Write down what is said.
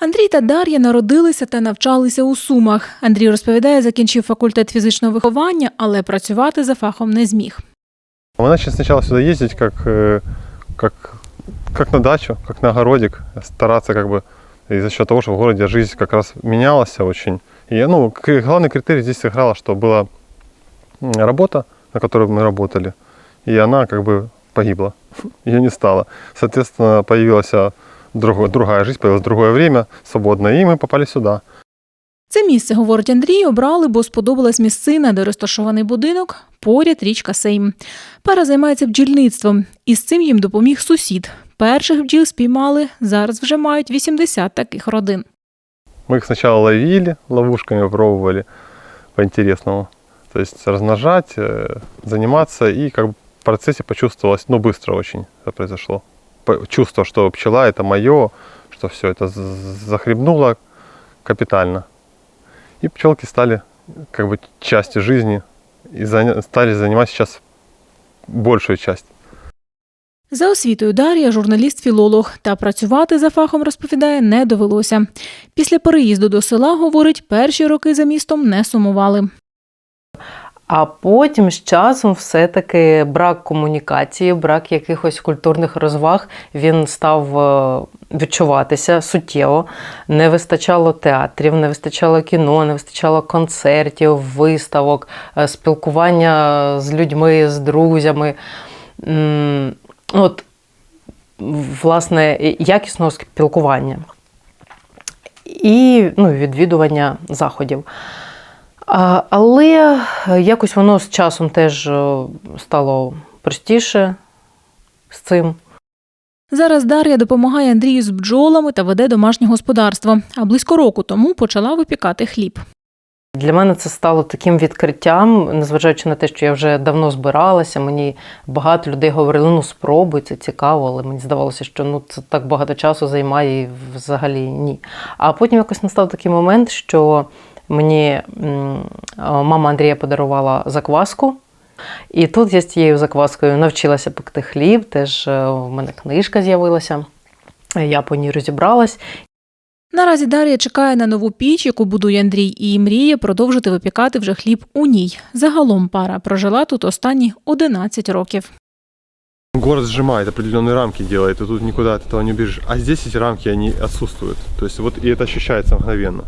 Андрій та Дар'я народилися та навчалися у Сумах. Андрій розповідає, закінчив факультет фізичного виховання, але працювати за фахом не зміг. Мы начали сначала сюда ездить как, э, как, как на дачу, как на огородик, стараться как бы, и за счет того, что в городе жизнь как раз менялась очень. И, ну, к- главный критерий здесь сыграло, что была м, работа, на которой мы работали, и она как бы погибла, ее не стало. Соответственно, появилась а, друг- другая жизнь, появилось другое время свободное, и мы попали сюда. Це місце, говорить Андрій, обрали, бо сподобалась місцина, де розташований будинок, поряд річка Сейм. Пара займається бджільництвом, і з цим їм допоміг сусід. Перших бджіл спіймали, зараз вже мають 80 таких родин. Мы их сначала ловили, ловушками пробовали по-интересному. То есть размножать, э, заниматься, и как бы в процессе почувствовалось, ну быстро очень это произошло. По- Чувство, что пчела это мое, что все это з- захлебнуло капитально. И пчелки стали как бы частью жизни и заня- стали занимать сейчас большую часть. За освітою Дар'я журналіст-філолог, та працювати за фахом розповідає не довелося. Після переїзду до села, говорить, перші роки за містом не сумували. А потім з часом все-таки брак комунікації, брак якихось культурних розваг він став е, відчуватися суттєво. Не вистачало театрів, не вистачало кіно, не вистачало концертів, виставок, е, спілкування з людьми, з друзями. От, власне, якісного спілкування і ну, відвідування заходів. Але якось воно з часом теж е, стало простіше з цим. Зараз Дар'я допомагає Андрію з бджолами та веде домашнє господарство. А близько року тому почала випікати хліб. Для мене це стало таким відкриттям, незважаючи на те, що я вже давно збиралася. Мені багато людей говорили, ну спробуй, це цікаво, але мені здавалося, що ну це так багато часу займає і взагалі ні. А потім якось настав такий момент, що мені м, а, мама Андрія подарувала закваску. І тут я з цією закваскою навчилася пекти хліб, теж е, в мене книжка з'явилася. Я по ній розібралась. Наразі Дар'я чекає на нову піч, яку будує Андрій, і мріє продовжити випікати вже хліб у ній. Загалом пара прожила тут останні 11 років. Город сжимает, определенные рамки делает, и тут никуда от этого не убежишь. А здесь эти рамки, они отсутствуют. То есть вот и это ощущается мгновенно.